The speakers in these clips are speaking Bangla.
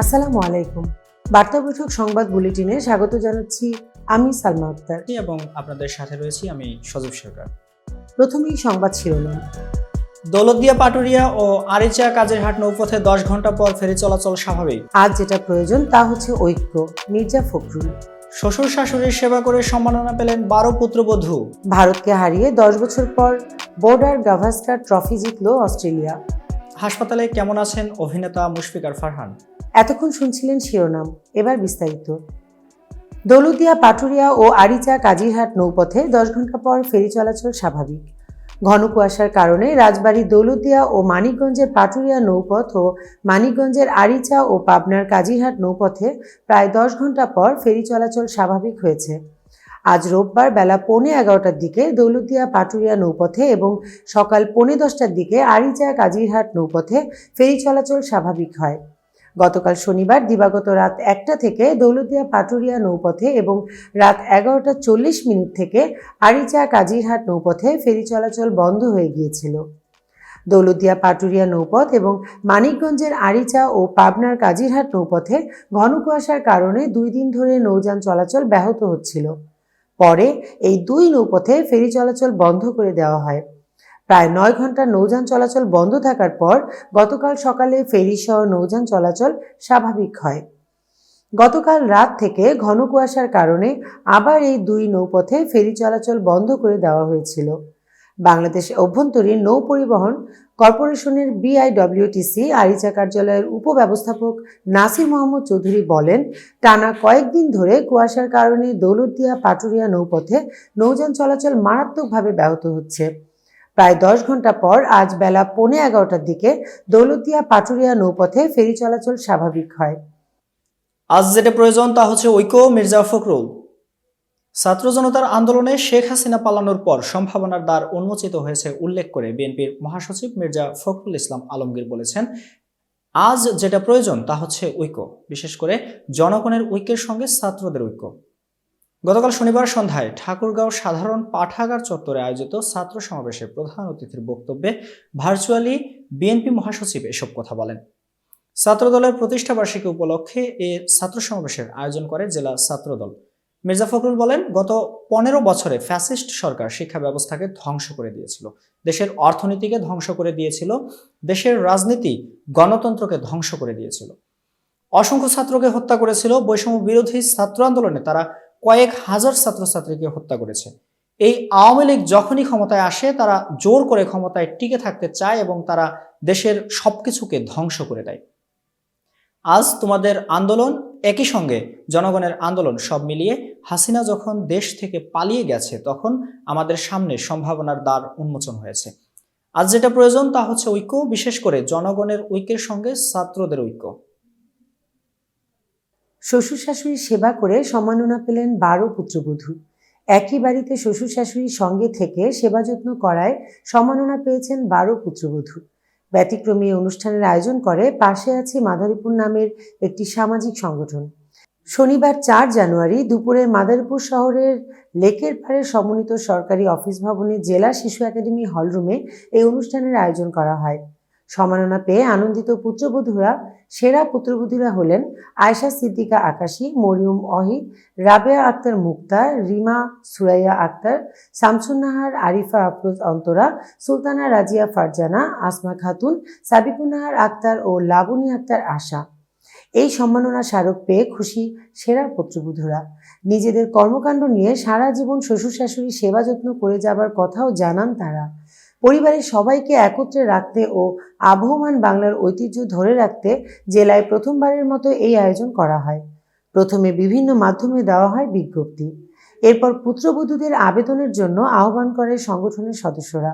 আসসালামু আলাইকুম। বার্তা বৈঠক সংবাদ বুলেটিনে স্বাগত জানাচ্ছি আমি সালমা আক্তার। এবং আপনাদের সাথে রয়েছি আমি সজীব সরকার। প্রথমেই সংবাদ শিরোনাম। দৌলতদিয়া পাটুরিয়া ও আরিচা কাজেরহাট নৌপথে দশ ঘণ্টা পর ফেরি চলাচল স্বাভাবিক। আজ যেটা প্রয়োজন তা হচ্ছে ঐক্য মির্জা ফখরুল। শ্বশুর শাশুড়ির সেবা করে সম্মাননা পেলেন বারো পুত্রবধূ। ভারতকে হারিয়ে দশ বছর পর বোর্ডার গাভাস্কার ট্রফি জিতল অস্ট্রেলিয়া। হাসপাতালে কেমন আছেন অভিনেতা মুশফিকার ফারহান? এতক্ষণ শুনছিলেন শিরোনাম। এবার বিস্তারিত। দৌলতদিয়া, পাটুরিয়া ও আরিচা, কাজিরহাট নৌপথে দশ ঘণ্টা পর ফেরি চলাচল স্বাভাবিক। ঘন কুয়াশার কারণে রাজবাড়ী দৌলতদিয়া ও মানিকগঞ্জের পাটুরিয়া নৌপথ ও মানিকগঞ্জের আরিচা ও পাবনার কাজিরহাট নৌপথে প্রায় দশ ঘণ্টা পর ফেরি চলাচল স্বাভাবিক হয়েছে। আজ রোববার বেলা পৌনে এগারোটার দিকে দৌলতদিয়া, পাটুরিয়া নৌপথে এবং সকাল পৌনে দশটার দিকে আরিচা, কাজিরহাট নৌপথে ফেরি চলাচল স্বাভাবিক হয়। গতকাল শনিবার দিবাগত রাত একটা থেকে দৌলতদিয়া পাটুরিয়া নৌপথে এবং রাত এগারোটা চল্লিশ মিনিট থেকে আরিচা কাজিরহাট নৌপথে ফেরি চলাচল বন্ধ হয়ে গিয়েছিল। দৌলতদিয়া পাটুরিয়া নৌপথ এবং মানিকগঞ্জের আরিচা ও পাবনার কাজিরহাট নৌপথে ঘন কুয়াশার কারণে দুই দিন ধরে নৌযান চলাচল ব্যাহত হচ্ছিল। পরে এই দুই নৌপথে ফেরি চলাচল বন্ধ করে দেওয়া হয়। প্রায় নয় ঘণ্টা নৌযান চলাচল বন্ধ থাকার পর গতকাল সকালে ফেরি সহ নৌযান চলাচল স্বাভাবিক হয়। গতকাল রাত থেকে ঘন কুয়াশার কারণে আবার এই দুই নৌপথে ফেরি চলাচল বন্ধ করে দেওয়া হয়েছিল। বাংলাদেশ অভ্যন্তরীণ নৌ পরিবহন কর্পোরেশনের বিআইডব্লিউটিসি আরিচা কার্যালয়ের উপব্যবস্থাপক নাসির মোহাম্মদ চৌধুরী বলেন, টানা কয়েকদিন ধরে কুয়াশার কারণে দৌলতদিয়া পাটুরিয়া নৌপথে নৌযান চলাচল মারাত্মকভাবে ব্যাহত হচ্ছে। প্রায় দশ ঘণ্টা পর আজ বেলা পৌনে এগারোটার দিকে দৌলতিয়া পাটুরিয়া নৌপথে ফেরি চলাচল স্বাভাবিক হয়। আজ যেটা প্রয়োজন তা হচ্ছে ঐক্য মির্জা ফখরুল। ছাত্র জনতার আন্দোলনে শেখ হাসিনা পালানোর পর সম্ভাবনার দ্বার উন্মোচিত হয়েছে উল্লেখ করে বিএনপির মহাসচিব মির্জা ফখরুল ইসলাম আলমগীর বলেছেন, আজ যেটা প্রয়োজন তা হচ্ছে ঐক্য, বিশেষ করে জনগণের ঐক্যের সঙ্গে ছাত্রদের ঐক্য। গতকাল শনিবার সন্ধ্যায় ঠাকুরগাঁও সাধারণ পাঠাগার চত্বরে আয়োজিত ছাত্র সমাবেশে প্রধান অতিথির বক্তব্যে ভার্চুয়ালি বিএনপি মহাসচিব এসব কথা বলেন। ছাত্র ছাত্রদলের প্রতিষ্ঠাবার্ষিকী উপলক্ষে এ ছাত্র সমাবেশের আয়োজন করে জেলা ছাত্রদল। মির্জা ফখরুল বলেন, গত পনেরো বছরে ফ্যাসিস্ট সরকার শিক্ষা ব্যবস্থাকে ধ্বংস করে দিয়েছিল। দেশের অর্থনীতিকে ধ্বংস করে দিয়েছিল, দেশের রাজনীতি গণতন্ত্রকে ধ্বংস করে দিয়েছিল। অসংখ্য ছাত্রকে হত্যা করেছিল বৈষম্য বিরোধী ছাত্র আন্দোলনে তারা কয়েক হাজার ছাত্রছাত্রীকে হত্যা করেছে। এই আওয়ামী লীগ যখনই ক্ষমতায় আসে, তারা জোর করে ক্ষমতায় টিকে থাকতে চায় এবং তারা দেশের সবকিছুকে ধ্বংস করে দেয়। আজ তোমাদের আন্দোলন একই সঙ্গে জনগণের আন্দোলন সব মিলিয়ে হাসিনা যখন দেশ থেকে পালিয়ে গেছে, তখন আমাদের সামনে সম্ভাবনার দ্বার উন্মোচন হয়েছে। আজ যেটা প্রয়োজন তা হচ্ছে ঐক্য, বিশেষ করে জনগণের ঐক্যের সঙ্গে ছাত্রদের ঐক্য। শ্বশুর শাশুড়ির সেবা করে সম্মাননা পেলেন বারো পুত্রবধূ। একই বাড়িতে শ্বশুর শাশুড়ির সঙ্গে থেকে সেবা যত্ন করায় সম্মাননা পেয়েছেন বারো পুত্রবধূ। ব্যতিক্রমী অনুষ্ঠানের আয়োজন করে পাশে আছে মাদারীপুর নামের একটি সামাজিক সংগঠন। শনিবার চার জানুয়ারি দুপুরে মাদারীপুর শহরের লেকের পাড়ে সমন্বিত সরকারি অফিস ভবনে জেলা শিশু একাডেমি হলরুমে এই অনুষ্ঠানের আয়োজন করা হয়। সম্মাননা পেয়ে আনন্দিত পুত্রবধূরা, সেরা পুত্রবধূরা হলেন আয়শা সিদ্দিকা আকাশী, মরিয়ম অহিদ রাবেয়া আক্তার মুক্তার, রিমা সুরাইয়া আক্তার, শামসুন্নাহার আরিফা আফরোজ অন্তরা, সুলতানা রাজিয়া ফারজানা, আসমা খাতুন, সাবিকুন্নাহার আক্তার ও লাবণী আক্তার আশা। এই সম্মাননা স্মারক পেয়ে খুশি সেরা পুত্রবধূরা। নিজেদের কর্মকাণ্ড নিয়ে সারা জীবন শ্বশুর শাশুড়ি সেবা যত্ন করে যাবার কথাও জানান তারা। পরিবারের সবাইকে একত্রে রাখতে ও আবহমান বাংলার ঐতিহ্য ধরে রাখতে জেলায় প্রথমবারের মতো এই আয়োজন করা হয়। প্রথমে বিভিন্ন মাধ্যমে দেওয়া হয় বিজ্ঞপ্তি। এরপর পুত্রবধূদের আবেদনের জন্য আহ্বান করে সংগঠনের সদস্যরা।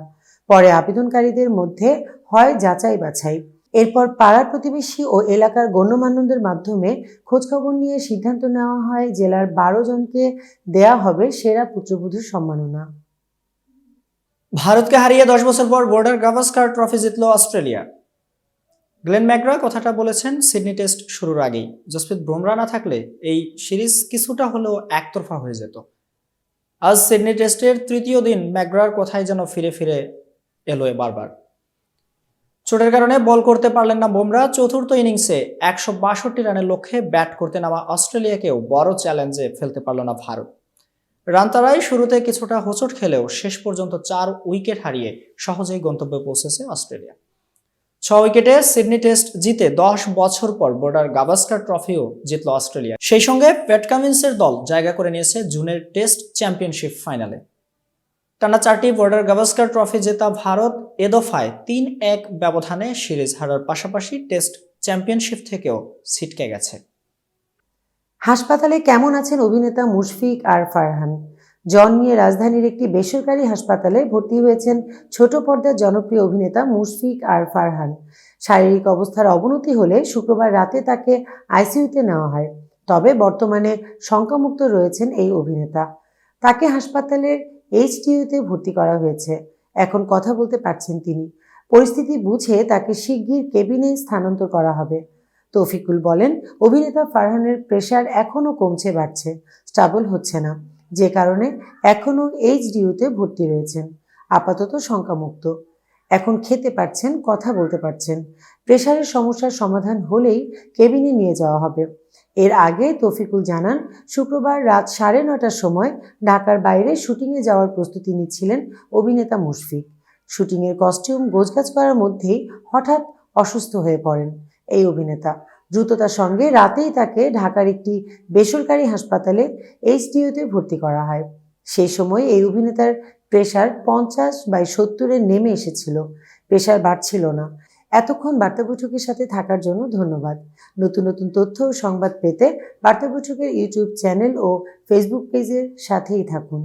পরে আবেদনকারীদের মধ্যে হয় যাচাই বাছাই। এরপর পাড়ার প্রতিবেশী ও এলাকার গণ্যমান্যদের মাধ্যমে খোঁজখবর নিয়ে সিদ্ধান্ত নেওয়া হয়, জেলার বারো জনকে দেয়া হবে সেরা পুত্রবধূর সম্মাননা। ভারতকে হারিয়ে দশ বছর পর বর্ডার গাভাস্কার ট্রফি জিতল অস্ট্রেলিয়া। গ্লেন ম্যাকগ্রা কথাটা বলেছেন, সিডনি টেস্ট শুরুর আগেই। জসপ্রীত বুমরা না থাকলে এই সিরিজ কিছুটা হলেও একতরফা হয়ে যেত। আজ সিডনি টেস্টের তৃতীয় দিন ম্যাকগ্রার কথাই যেন ফিরে ফিরে এলো বারবার। চোটের কারণে বল করতে পারলেন না বুমরা চতুর্থ ইনিংসে একশো বাষট্টি রানের লক্ষ্যে ব্যাট করতে নামা অস্ট্রেলিয়াকেও বড় চ্যালেঞ্জে ফেলতে পারল না ভারত। রান তারাই শুরুতে কিছুটা হোঁচট খেলেও শেষ পর্যন্ত চার উইকেট হারিয়ে সহজেই গন্তব্যে পৌঁছেছে অস্ট্রেলিয়া। ছ উইকেটে সিডনি টেস্ট জিতে দশ বছর পর বোর্ডার গাভাস্কার ট্রফিও জিতল অস্ট্রেলিয়া। সেই সঙ্গে প্যাট দল জায়গা করে নিয়েছে জুনের টেস্ট চ্যাম্পিয়নশিপ ফাইনালে। টানা চারটি বর্ডার গাভাস্কার ট্রফি জেতা ভারত এ দফায় তিন এক ব্যবধানে সিরিজ হারার পাশাপাশি টেস্ট চ্যাম্পিয়নশিপ থেকেও ছিটকে গেছে। হাসপাতালে কেমন আছেন অভিনেতা মুশফিক আর ফারহান? জন নিয়ে রাজধানীর একটি বেসরকারি হাসপাতালে ভর্তি হয়েছেন ছোট পর্দার জনপ্রিয় অভিনেতা মুশফিক আর ফারহান। শারীরিক অবস্থার অবনতি হলে শুক্রবার রাতে তাকে আইসিইউতে নেওয়া হয়। তবে বর্তমানে শঙ্কামুক্ত রয়েছেন এই অভিনেতা। তাকে হাসপাতালের এইচডিইউতে ভর্তি করা হয়েছে। এখন কথা বলতে পারছেন তিনি। পরিস্থিতি বুঝে তাকে শিগগির কেবিনে স্থানান্তর করা হবে। তৌফিকুল বলেন, অভিনেতা ফারহানের প্রেশার এখনও কমছে, বাড়ছে স্টাবল হচ্ছে না। যে কারণে এখনও এইচডিইউতে ভর্তি রয়েছেন। আপাতত শঙ্কামুক্ত। এখন খেতে পারছেন, কথা বলতে পারছেন। প্রেশারের সমস্যার সমাধান হলেই কেবিনে নিয়ে যাওয়া হবে। এর আগে তৌফিকুল জানান, শুক্রবার রাত সাড়ে নটার সময় ঢাকার বাইরে শুটিংয়ে যাওয়ার প্রস্তুতি নিচ্ছিলেন অভিনেতা মুশফিক। শুটিংয়ের কস্টিউম গোছগাছ করার মধ্যেই হঠাৎ অসুস্থ হয়ে পড়েন। এই অভিনেতা। দ্রুততার সঙ্গে রাতেই তাকে ঢাকার একটি বেসরকারি হাসপাতালে এইচডিইউতে ভর্তি করা হয়। সেই সময় এই অভিনেতার প্রেশার পঞ্চাশ বাই সত্তরে নেমে এসেছিল। প্রেশার বাড়ছিল না। এতক্ষণ বার্তা বৈঠকের সাথে থাকার জন্য ধন্যবাদ। নতুন নতুন তথ্য ও সংবাদ পেতে বার্তা বৈঠকের ইউটিউব চ্যানেল ও ফেসবুক পেজের সাথেই থাকুন।